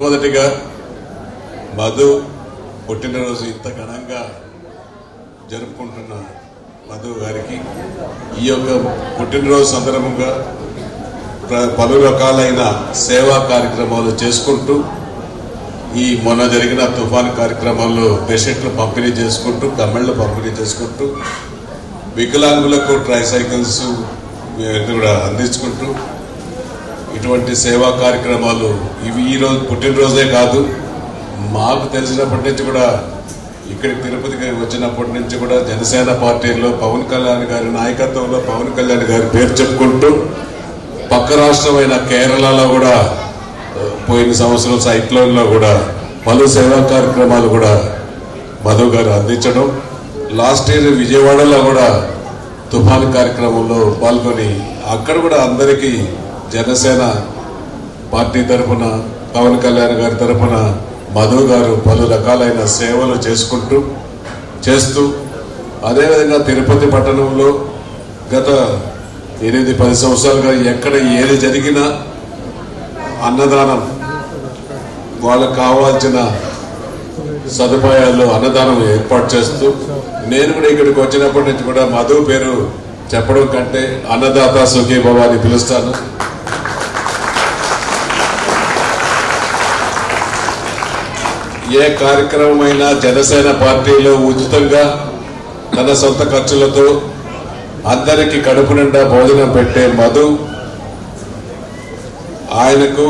మొదటిగా మధు పుట్టినరోజు ఇంత ఘనంగా జరుపుకుంటున్న మధు గారికి ఈ యొక్క పుట్టినరోజు సందర్భంగా పలు రకాలైన సేవా కార్యక్రమాలు చేసుకుంటూ ఈ మొన్న జరిగిన తుఫాన్ కార్యక్రమాల్లో పేషెంట్లు పంపిణీ చేసుకుంటూ కమ్మెళ్ళు పంపిణీ చేసుకుంటూ వికలాంగులకు ట్రైసైకిల్స్ కూడా అందించుకుంటూ ఇటువంటి సేవా కార్యక్రమాలు ఇవి ఈ రోజు పుట్టినరోజే కాదు. మాకు తెలిసినప్పటి నుంచి కూడా ఇక్కడికి తిరుపతికి వచ్చినప్పటి నుంచి కూడా జనసేన పార్టీలో పవన్ కళ్యాణ్ గారి నాయకత్వంలో పవన్ కళ్యాణ్ గారి పేరు చెప్పుకుంటూ పక్క రాష్ట్రమైన కేరళలో కూడా పోయిన సంవత్సరం సైక్లోన్లో కూడా పలు సేవా కార్యక్రమాలు కూడా మధు గారు అందించడం. లాస్ట్ ఇయర్ విజయవాడలో కూడా తుఫాన్ కార్యక్రమంలో పాల్గొని అక్కడ కూడా అందరికీ జనసేన పార్టీ తరఫున పవన్ కళ్యాణ్ గారి తరఫున మధు గారు పలు రకాలైన సేవలు చేసుకుంటూ చేస్తూ అదేవిధంగా తిరుపతి పట్టణంలో గత ఎనిమిది పది సంవత్సరాలుగా ఎక్కడ ఏది జరిగినా అన్నదానం వాళ్ళకు కావాల్సిన సదుపాయాలు అన్నదానం ఏర్పాటు చేస్తూ నేను కూడా ఇక్కడికి వచ్చినప్పటి నుంచి కూడా మధు పేరు చెప్పడం కంటే అన్నదాత సుఖీభవ అని పిలుస్తాను. ఏ కార్యక్రమమైనా జనసేన పార్టీలో ఉచితంగా తన సొంత ఖర్చులతో అందరికీ కడుపు నిండా భోజనం పెట్టే మధు ఆయనకు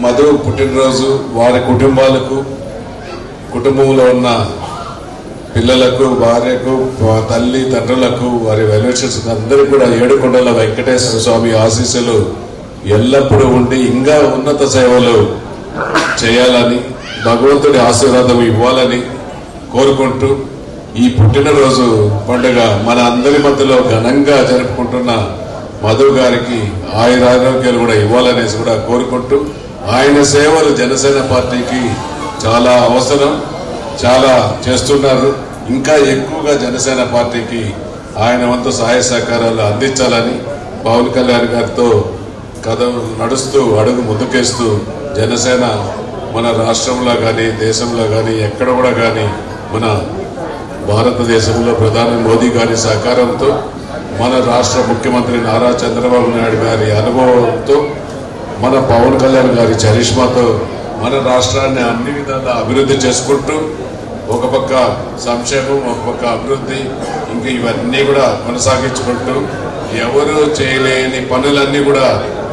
మధు పుట్టినరోజు వారి కుటుంబాలకు కుటుంబంలో ఉన్న పిల్లలకు భార్యకు తల్లి తండ్రులకు వారి వెల్విషర్స్ అందరూ కూడా ఏడుకొండల వెంకటేశ్వర స్వామి ఆశీస్సులు ఎల్లప్పుడూ ఉండి ఇంకా ఉన్నత సేవలు చేయాలని భగవంతుడి ఆశీర్వాదం ఇవ్వాలని కోరుకుంటూ ఈ పుట్టినరోజు పండుగ మన అందరి మధ్యలో ఘనంగా జరుపుకుంటున్న మధు గారికి ఆయుర ఆరోగ్యాలు కూడా ఇవ్వాలనేసి కూడా కోరుకుంటూ ఆయన సేవలు జనసేన పార్టీకి చాలా అవసరం చాలా చేస్తున్నారు. ఇంకా ఎక్కువగా జనసేన పార్టీకి ఆయన వంతు సహాయ సహకారాలు అందించాలని పవన్ కళ్యాణ్ గారితో కథ నడుస్తూ అడుగు ముందుకేస్తూ జనసేన మన రాష్ట్రంలో కానీ దేశంలో కానీ ఎక్కడ కూడా కానీ మన భారతదేశంలో ప్రధాని మోదీ గారి సహకారంతో మన రాష్ట్ర ముఖ్యమంత్రి నారా చంద్రబాబు నాయుడు గారి అనుభవంతో మన పవన్ కళ్యాణ్ గారి చరిష్మాతో మన రాష్ట్రాన్ని అన్ని విధాలా అభివృద్ధి చేసుకుంటూ ఒక పక్క సంక్షేమం ఒక పక్క అభివృద్ధి ఇంకా ఇవన్నీ కూడా కొనసాగించుకుంటూ ఎవరు చేయలేని పనులన్నీ కూడా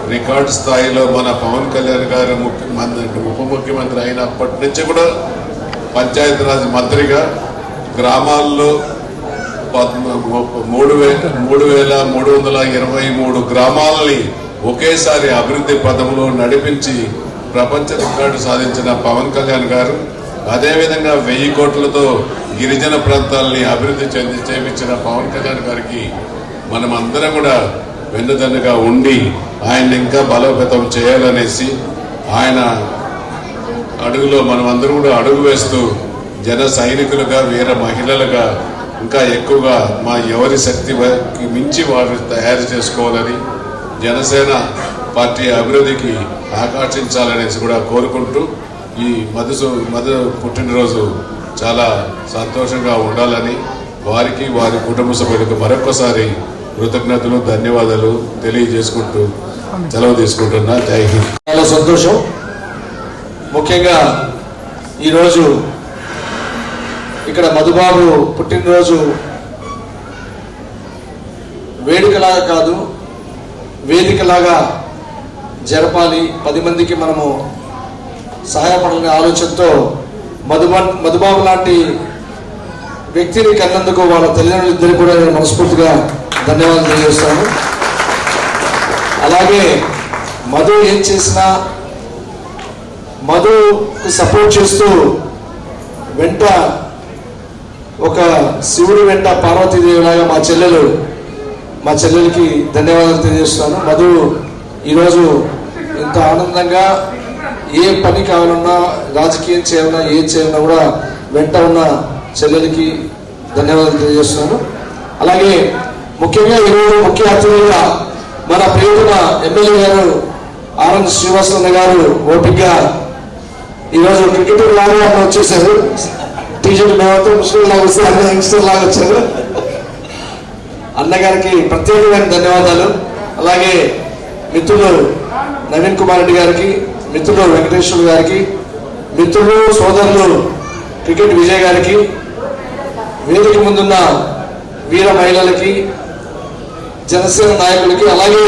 రికార్డు స్థాయిలో మన పవన్ కళ్యాణ్ గారు ముఖ్యమంత్రి ఉప ముఖ్యమంత్రి అయినప్పటి నుంచి కూడా పంచాయతీరాజ్ మంత్రిగా గ్రామాల్లో మూడు వేల మూడు వేల మూడు వందల ఇరవై మూడు గ్రామాలని ఒకేసారి అభివృద్ధి పదంలో నడిపించి ప్రపంచ రికార్డు సాధించిన పవన్ కళ్యాణ్ గారు అదేవిధంగా వెయ్యి కోట్లతో గిరిజన ప్రాంతాలని అభివృద్ధి చెంది చేపించిన పవన్ కళ్యాణ్ గారికి మనమందరం కూడా వెన్నుదన్నుగా ఉండి ఆయన ఇంకా బలోపేతం చేయాలనేసి ఆయన అడుగులో మనం అందరూ కూడా అడుగు వేస్తూ జన సైనికులుగా వీర మహిళలుగా ఇంకా ఎక్కువగా మా ఎవరి శక్తి మించి వారిని తయారు చేసుకోవాలని జనసేన పార్టీ అభివృద్ధికి ఆకర్షించాలనేసి కూడా కోరుకుంటూ ఈ మధుసు మధు పుట్టినరోజు చాలా సంతోషంగా ఉండాలని వారికి వారి కుటుంబ సభ్యులకు మరొకసారి కృతజ్ఞతలు ధన్యవాదాలు తెలియజేసుకుంటూ సెలవు తీసుకుంటున్నా. జై హింద్. చాలా సంతోషం. ముఖ్యంగా ఈరోజు ఇక్కడ మధుబాబు పుట్టినరోజు వేడుకలాగా కాదు వేదికలాగా జరపాలి. పది మందికి మనము సహాయపడాలనే ఆలోచనతో మధుబా మధుబాబు లాంటి వ్యక్తిని కన్నందుకు వాళ్ళ తల్లిదండ్రులు ఇద్దరు కూడా నేను మనస్ఫూర్తిగా ధన్యవాదాలు తెలియజేస్తాము అలాగే మధు ఏం చేసినా మధుకు సపోర్ట్ చేస్తూ వెంట ఒక శివుడు వెంట పార్వతీదేవిలాగా మా చెల్లెలు మా చెల్లెలకి ధన్యవాదాలు తెలియజేస్తున్నాను. మధు ఈరోజు ఇంత ఆనందంగా ఏ పని కావాలన్నా రాజకీయం చేయాలన్నా ఏం చేయాలన్నా కూడా వెంట ఉన్న చెల్లెలకి ధన్యవాదాలు తెలియజేస్తున్నాను. అలాగే ముఖ్యంగా ఈరోజు ముఖ్య అతిథిగా మన ప్రియతమ ఎమ్మెల్యే గారు ఆనంద్ శ్రీనివాసన్న గారు ఓపికగా ఈరోజు క్రికెటర్ లాగా అన్న వచ్చేసారు. టీషర్ట్ మేమంతా ముస్లిం లాగా వస్తే అన్న యంగ్స్టర్ లాగా వచ్చారు. అన్నగారికి ప్రత్యేకమైన ధన్యవాదాలు. అలాగే మిత్రులు నవీన్ కుమార్ రెడ్డి గారికి మిత్రులు వెంకటేశ్వర గారికి మిత్రులు సోదరులు క్రికెట్ విజయ్ గారికి వేదిక ముందున్న వీర మహిళలకి జనసేన నాయకులకి అలాగే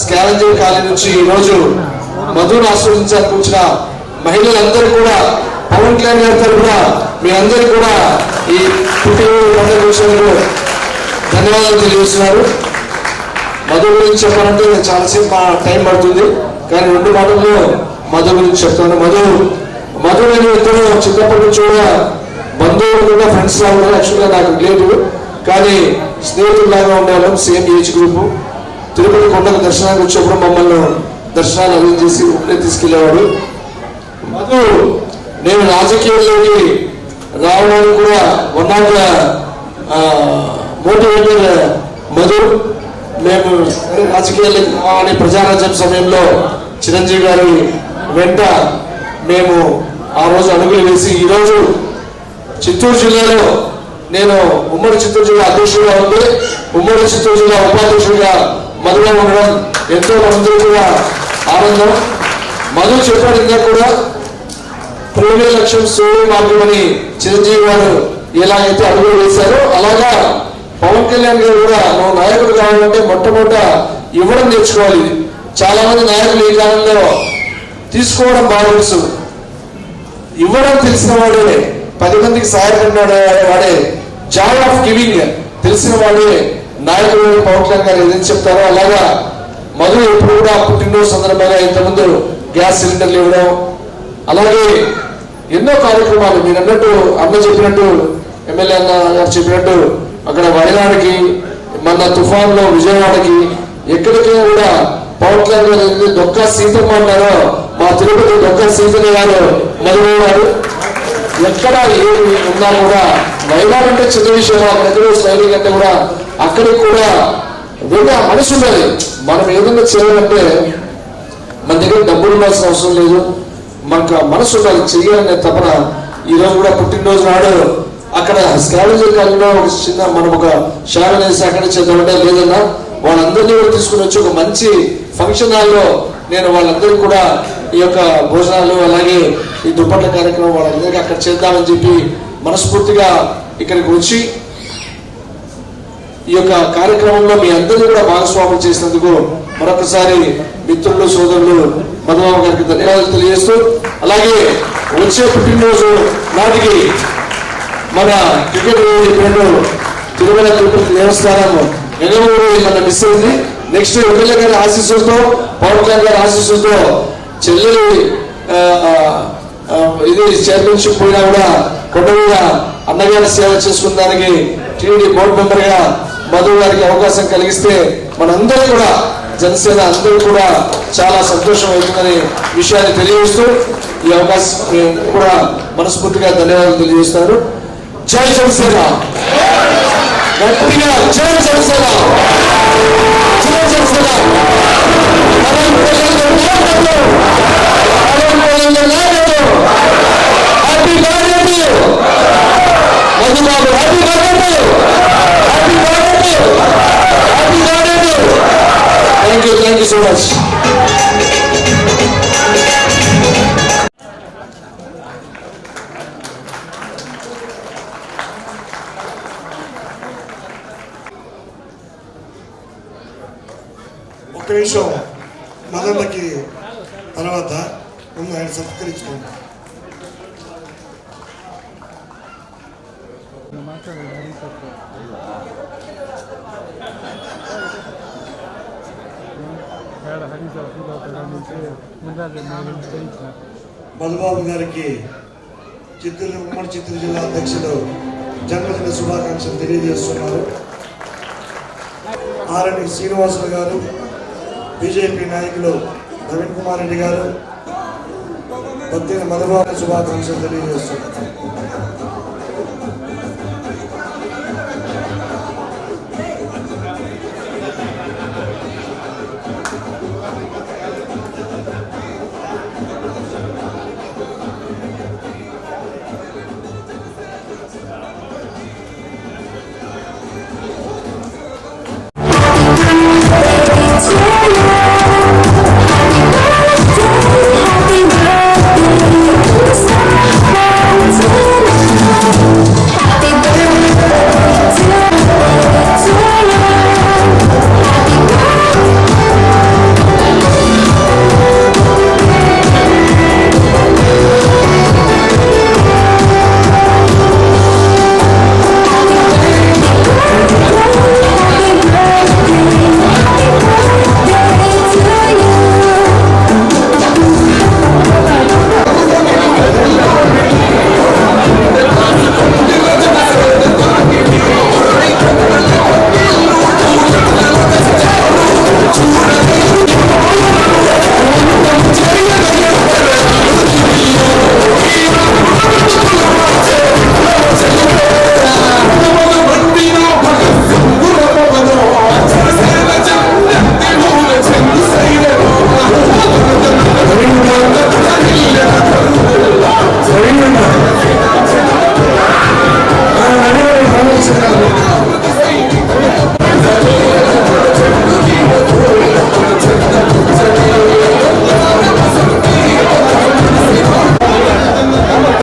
స్కాలంజర్ కాలనీ నుంచి ఈరోజు మధును ఆస్వాదించడానికి వచ్చిన మహిళలందరూ కూడా పవన్ కళ్యాణ్ గారి తరఫున మీ అందరికీ కూడా ఈ పుట్టినరోజు పండుగ విషయంలో ధన్యవాదాలు తెలియజేస్తున్నారు. మధు గురించి చెప్పాలంటే చాలాసేపు టైం పడుతుంది కానీ రెండు మాటల్లో మధు గురించి చెప్తాను. మధు మధు నేను ఇద్దరు చిన్నప్పటి నుంచి కూడా బంధువులు కూడా ఫ్రెండ్స్ లాగా యాక్చువల్గా నాకు రిలేటివ్ కానీ స్నేహితుల్లాగా ఉండేవాళ్ళం సేమ్ ఏజ్ గ్రూపు. తిరుపతి కొండకు దర్శనానికి వచ్చినప్పుడు మమ్మల్ని దర్శనాలు అరేంజ్ చేసి ఊళ్ళే తీసుకెళ్ళేవాడు మధు నేను రాజకీయాల్లోకి రావడానికి కూడా one of the motivator Madhu. మేము రాజకీయాల్లోకి రావాలని ప్రజారాజ్యం సమయంలో చిరంజీవి గారి వెంట మేము ఆ రోజు అడుగులు వేసి ఈరోజు చిత్తూరు జిల్లాలో నేను ఉమ్మడి చిత్తూరు జిల్లా అధ్యక్షుడిగా ఉండి ఉమ్మడి చిత్తూరు జిల్లా ఉపాధ్యక్షుడిగా మధులో ఉండడం ఎంతో మంది కూడా ఆనందం. మధు చెప్పాడు ఇంకా కూడా ప్రేమే లక్ష్యం సూర్య మార్గం అని చిరంజీవి గారు ఎలాగైతే అడుగులు వేశారో అలాగా పవన్ కళ్యాణ్ గారు కూడా నువ్వు నాయకుడు కావాలంటే మొట్టమొదట ఇవ్వడం నేర్చుకోవాలి. చాలా మంది నాయకులు ఈ కాలంలో తీసుకోవడం బాగా తెలుసు. ఇవ్వడం తెలిసిన వాడే పది మందికి సహాయపడినాడు వాడే జాయ్ ఆఫ్ గివింగ్. తెలిసిన వాడే నాయకుడు పవన్ కళ్యాణ్ గారు ఏదైనా చెప్తారో అలాగా. మధు ఎప్పుడు కూడా పుట్టినరోజు సందర్భంగా ఇంతకుముందు గ్యాస్ సిలిండర్లు ఇవ్వడం. అలాగే ఎన్నో కార్యక్రమాలు మీరు అన్నట్టు అమ్మ చెప్పినట్టు ఎమ్మెల్యే అన్న గారు చెప్పినట్టు అక్కడ వయనాడుకి మన తుఫాన్లో విజయవాడకి ఎక్కడికైనా కూడా పవన్ కళ్యాణ్ గారు దొక్క సీతమ్మ అన్నారో మా తిరుపతి దొక్క సీతమ్మ గారు మొదలయ్యారు ఎక్కడ ఏమి ఉన్నా కూడా వైనాడు అంటే చిన్న విషయం అక్కడ స్టైలింగ్ అంటే కూడా అక్కడికి కూడా వెళ్ళే ఆ మనసు ఉండాలి మనం ఏదైనా చేయాలంటే మన దగ్గర డబ్బులు ఉండాల్సిన అవసరం లేదు. మనకు మనసు ఉండాలి. చెయ్యాలనే తపన ఈరోజు కూడా పుట్టినరోజు నాడు అక్కడ స్కాలజీ కాలంలో ఒక చిన్న మనం ఒక షార్ వేసి అక్కడ చేద్దామంటే లేదన్నా వాళ్ళందరినీ కూడా తీసుకుని వచ్చి ఒక మంచి ఫంక్షన్ హాల్లో నేను వాళ్ళందరికీ కూడా ఈ యొక్క భోజనాలు అలాగే ఈ దుప్పట్ల కార్యక్రమం వాళ్ళందరికీ అక్కడ చేద్దామని చెప్పి మనస్ఫూర్తిగా ఇక్కడికి వచ్చి ఈ యొక్క కార్యక్రమంలో మీ అందరినీ కూడా భాగస్వామ్యం చేసినందుకు మరొకసారి మిత్రులు సోదరులు మధుబాబు గారికి ధన్యవాదాలు తెలియజేస్తూ అలాగే వచ్చే పుట్టినరోజు నాటికి మన క్రికెట్ చెప్పినట్టు తిరుమల తిరుపతి దేవస్థానం గంగమూరి మన మిస్ అయింది? నెక్స్ట్ ఎమ్మెల్యే గారి ఆశీస్సులతో పవన్ కళ్యాణ్ గారి ఆశీస్సులతో చెల్లెలి ఇది చైర్మన్షిప్ పోయినా కూడా కొండ మీద అన్నగారి సేవ చేసుకున్న దానికి టీడీ బోర్డు మెంబర్గా మధు గారికి అవకాశం కలిగిస్తే మనందరూ కూడా జనసేన అందరూ కూడా చాలా సంతోషం అవుతుందనే విషయాన్ని తెలియజేస్తూ ఈ అవకాశం కూడా మనస్ఫూర్తిగా ధన్యవాదాలు తెలియజేస్తారు జై జనసేన! గట్టిగా జై జనసేన! నిమిషం మదన్నకి తర్వాత ముందు ఆయన సత్కరించుకోండి మధుబాబు గారికి చిత్తూరు ఉమ్మడి చిత్తూరు జిల్లా అధ్యక్షులు జన్మదిన శుభాకాంక్షలు తెలియజేస్తున్నారు. ఆర్ఎన్ శ్రీనివాసులు గారు బీజేపీ నాయకులు నవీన్ కుమార్ రెడ్డి గారు బత్తిన మధుబాబు శుభాకాంక్షలు తెలియజేస్తున్నారు.